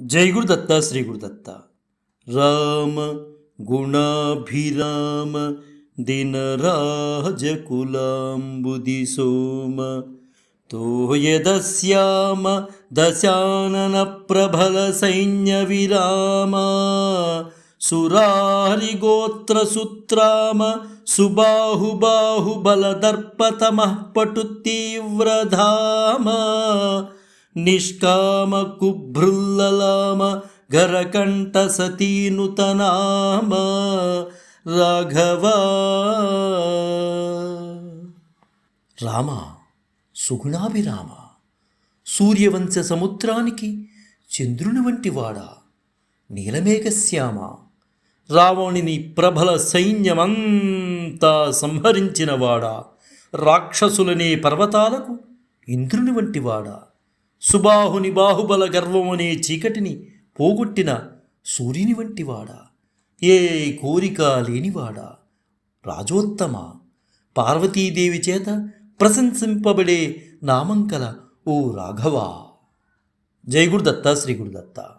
జై గురుదత్త శ్రీ గురుదత్త రామ గుణాభిరామ దినరాజకులాంబుది సోమ. తోయదశ్యామ దశానన ప్రబల సైన్య విరామ. నిష్కామ కుభ్రుల్లలామ గరకంఠ సతీనుతనామ రాఘవా. రామ సుగుణాభిరామ సూర్యవంశ సముద్రానికి చంద్రుని వంటి వాడా? నీలమేఘశ్యామ రావణుని ప్రబల సైన్యమంతా సంహరించినవాడా రాక్షసులనే పర్వతాలకు ఇంద్రుని వంటివాడా సుబాహుని బాహుబల గర్వమనే చీకటిని పోగొట్టిన సూర్యుని వంటివాడా ఏ కోరిక లేనివాడా రాజోత్తమ పార్వతీదేవి చేత ప్రశంసింపబడే నామంకల ఓ రాఘవా. జై గురుదత్త శ్రీ గురుదత్త.